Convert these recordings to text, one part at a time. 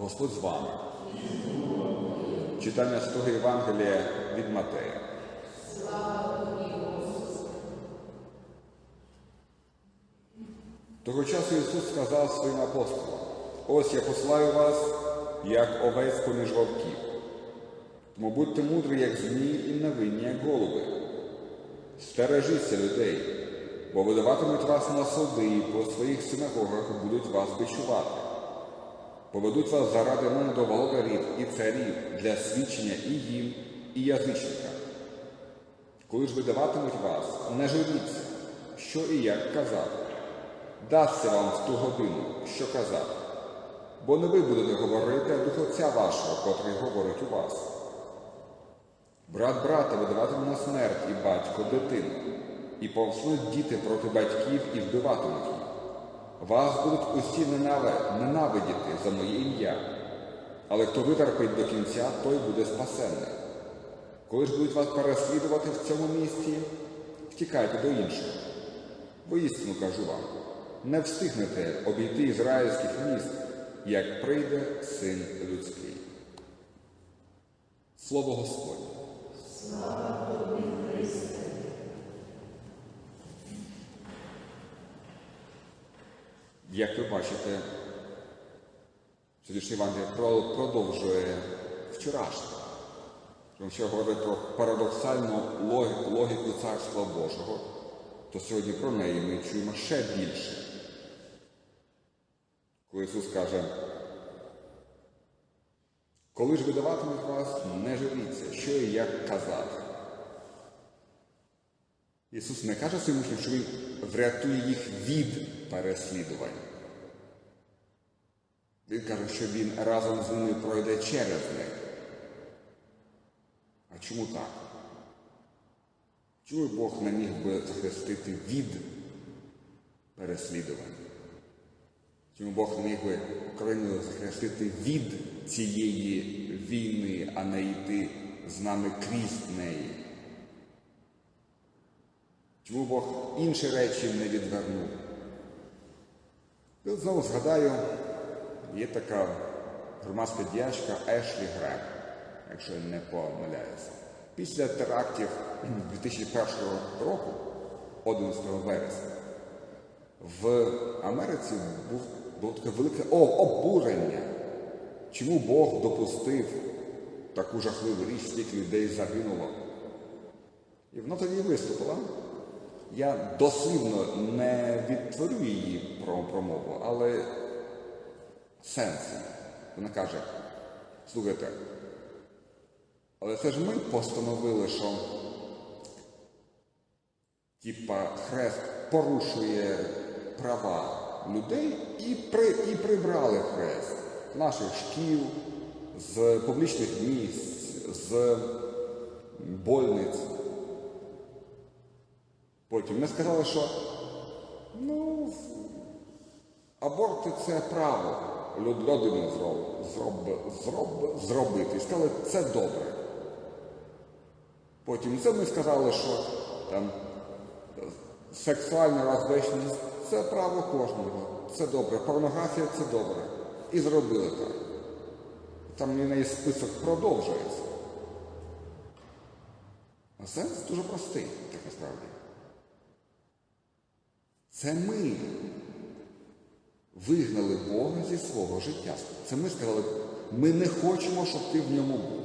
Господь з вами. Читання з того Євангелія від Матея. Того часу Ісус сказав своїм апостолам, ось я посилаю вас, як овець поміж вовків. Тому будьте мудрі, як змії, і невинні, як голуби. Стережіться людей, бо видаватимуть вас на суди, і по своїх синагогах будуть вас бичувати. Поведуть вас заради мене до володарів і царів для свідчення і їм, і язичникам. Коли ж видаватимуть вас, не журіться, що і як казати. Дасться вам в ту годину, що казати. Бо не ви будете говорити, а Дух Отця вашого, котрий говорить у вас. Брат брата видаватиме на смерть і батько дитину, і повснуть діти проти батьків і вбиватимуть їх. Вас будуть усі ненави- ненавидіти за моє ім'я, але хто витерпить до кінця, той буде спасенний. Коли ж будуть вас переслідувати в цьому місці, втікайте до іншого. Бо істину кажу вам, не встигнете обійти ізраїльських міст, як прийде син людський. Слово Господнє. Як ви бачите, сьогоднішній Євангелія продовжує вчорашнє. Тому що говорить про парадоксальну логіку, логіку Царства Божого, то сьогодні про неї ми чуємо ще більше. Коли Ісус каже, коли ж видаватимуть вас, не жаліться, що і як казати. Ісус не каже своїм учням, що Він врятує їх від переслідувань. Він каже, що Він разом з ними пройде через них. А чому так? Чому Бог не міг би захистити від переслідувань? Чому Бог не міг би Україну захистити від цієї війни, а не йти з нами крізь неї? Чому Бог інші речі не відвернув? І от знову згадаю, є така громадська діячка Ешлі Грем, якщо я не помиляюся. Після терактів 2001 року, 11 вересня, в Америці був, було таке велике обурення. Чому Бог допустив таку жахливу річ, скільки людей загинуло? І вона тоді виступила. Я дослівно не відтворю її про промову, але сенс. Вона каже, слухайте, але це ж ми постановили, що типа хрест порушує права людей і, при, і прибрали хрест з наших шкіл, з публічних місць, з больниць. Потім ми сказали, що ну, аборти це право люд- людини зроб, зроб, зроб, зробити. І сказали, це добре. Потім це ми сказали, що там сексуальна розвищеність це право кожного. Це добре. Порнографія це добре. І зробили так. Там і неї список продовжується. А сенс дуже простий, так насправді. Це ми вигнали Бога зі свого життя. Це ми сказали, ми не хочемо, щоб ти в ньому був.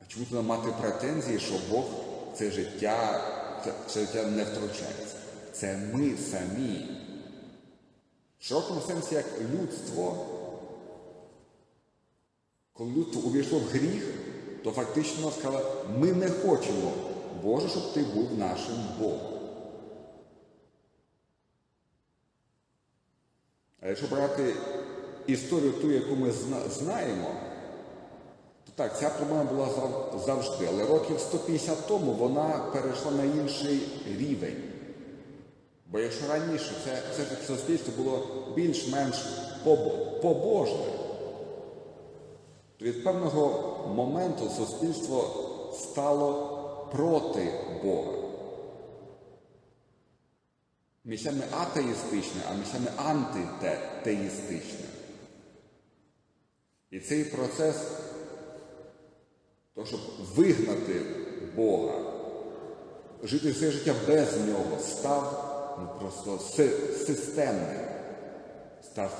А чому туди мати претензії, що Бог це життя, це, це життя не втручається? Це ми самі. В широкому сенсі як людство, коли людство увійшло в гріх, то фактично сказали, ми не хочемо, Боже, щоб ти був нашим Богом. А якщо брати історію ту, яку ми знаємо, то так, ця проблема була завжди, але років 150 тому вона перейшла на інший рівень. Бо якщо раніше це, це ж суспільство було більш-менш побо- побожне, то від певного моменту суспільство стало проти Бога. місцями атеїстичне, а місцями антитеїстичне. І цей процес, то, щоб вигнати Бога, жити все життя без нього, став ну, просто системним, став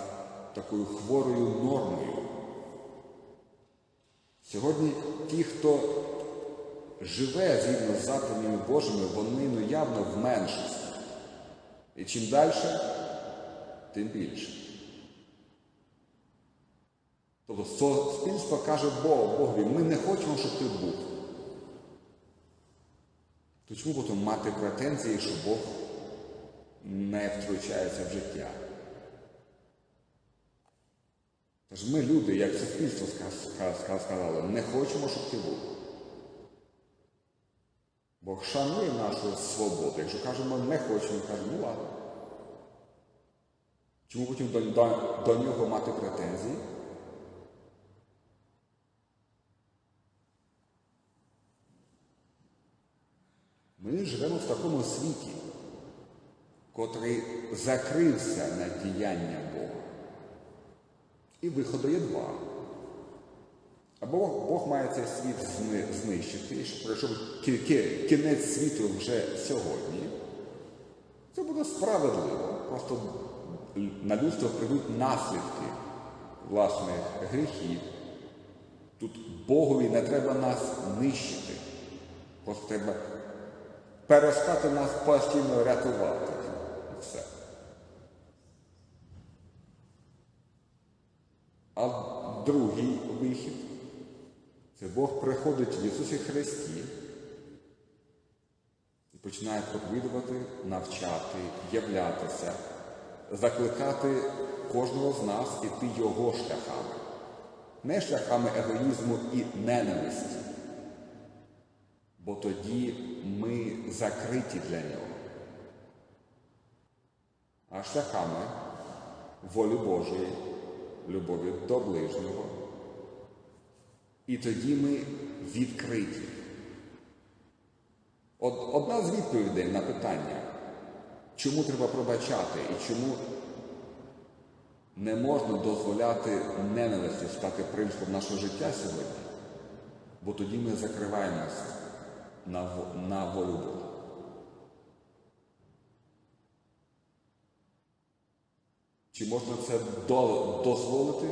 такою хворою нормою. Сьогодні ті, хто живе згідно з заповідями Божими, вони ну, явно в меншості. І чим далі, тим більше. Тобто суспільство каже Богу, Богові, ми не хочемо, щоб ти був. То чому потім мати претензії, що Бог не втручається в життя? Тож ми, люди, як суспільство ска- ска- сказали, не хочемо, щоб ти був. Бог шанує нашу свободу. Якщо кажемо не хочемо, кажемо, ну ладно. Чому потім до, до, до нього мати претензії? Ми живемо в такому світі, котрий закрився на діяння Бога. І виходу є два. Або Бог має цей світ знищити, щоб кі- кінець світу вже сьогодні. Це буде справедливо. Просто на людство прийдуть наслідки власних гріхів. Тут Богові не треба нас нищити. Просто треба перестати нас постійно рятувати. І все. А другий вихід це Бог приходить в Ісусі Христі і починає проповідувати, навчати, являтися, закликати кожного з нас іти Його шляхами, не шляхами егоїзму і ненависті. Бо тоді ми закриті для нього. А шляхами волі Божої, любові до ближнього. І тоді ми відкриті. От одна з відповідей на питання, чому треба пробачати і чому не можна дозволяти ненависті стати принципом нашого життя сьогодні, бо тоді ми закриваємось на, на волю Божу. Чи можна це дозволити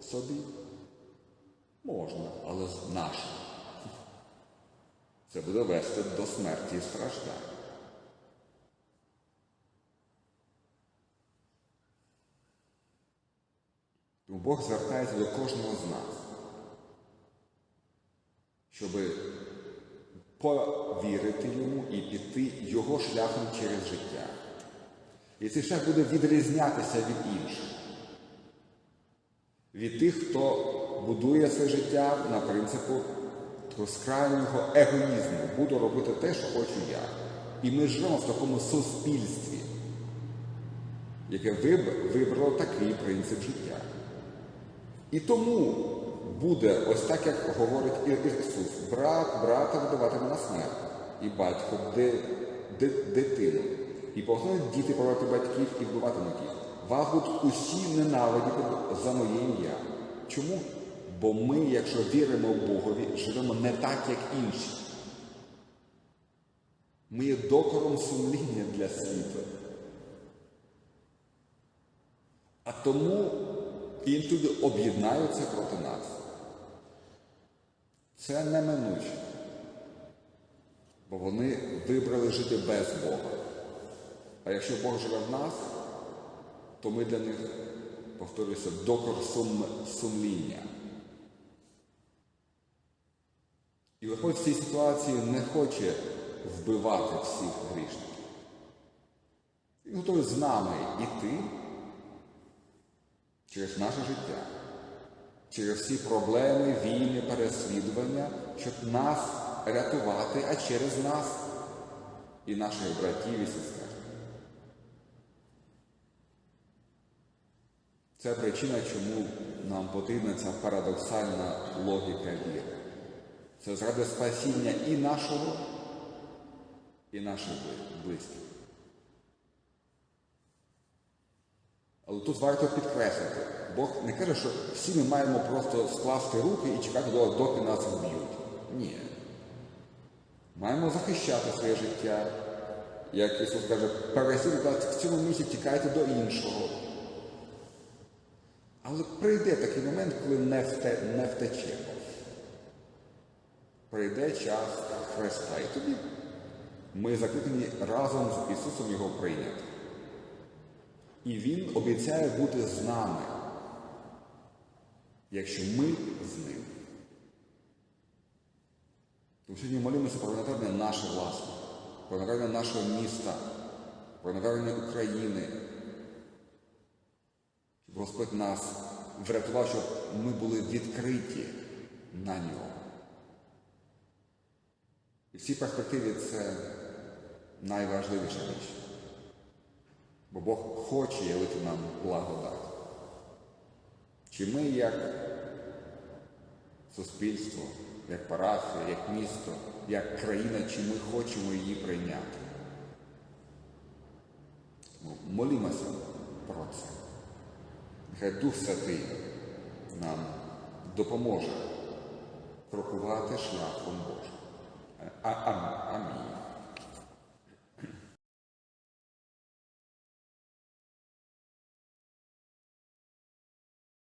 собі? Можна, але з наше. Це буде вести до смерті і страждань. Тому Бог звертається до кожного з нас, щоб повірити йому і піти його шляхом через життя. І цей шлях буде відрізнятися від інших. Від тих, хто будує своє життя на принципу скрайнього егоїзму. Буду робити те, що хочу я. І ми живемо в такому суспільстві, яке вибрало такий принцип життя. І тому буде ось так, як говорить Ісус, брат брата видаватиме на смерть, і батько де, де, дитину. І повинні діти проти батьків і вбиватимуть їх. Вас усі ненавидіти за моє ім'я. Чому? Бо ми, якщо віримо Богові, живемо не так, як інші. Ми є докором сумління для світу. А тому інші об'єднаються проти нас. Це неминуче. Бо вони вибрали жити без Бога. А якщо Бог живе в нас, то ми для них, повторюся, докор сум, сумління. І Господь в цій ситуації не хоче вбивати всіх грішників. Він готовий з нами йти через наше життя, через всі проблеми, війни, переслідування, щоб нас рятувати, а через нас і наших братів і сестер. Це причина, чому нам потрібна ця парадоксальна логіка віри. Це заради спасіння і нашого, і наших близьких. Але тут варто підкреслити. Бог не каже, що всі ми маємо просто скласти руки і чекати, доки нас вб'ють. Ні. Маємо захищати своє життя. Як Ісус каже, переслідуйте в цьому місці тікайте до іншого. Але прийде такий момент, коли не, вте, не втечемо. Прийде час Христа. І тоді ми закликані разом з Ісусом Його прийняти. І Він обіцяє бути з нами, якщо ми з ним. Тому сьогодні молимося про навернення наше власне, про навернення нашого міста, про навернення України. Щоб Господь нас врятував, щоб ми були відкриті на нього. І в цій перспективі це найважливіша річ. Бо Бог хоче явити нам благодать. Чи ми як суспільство, як парафія, як місто, як країна, чи ми хочемо її прийняти? Тому молімося про це. Нехай Дух Святий нам допоможе крокувати шляхом Божим. a, a, a mim.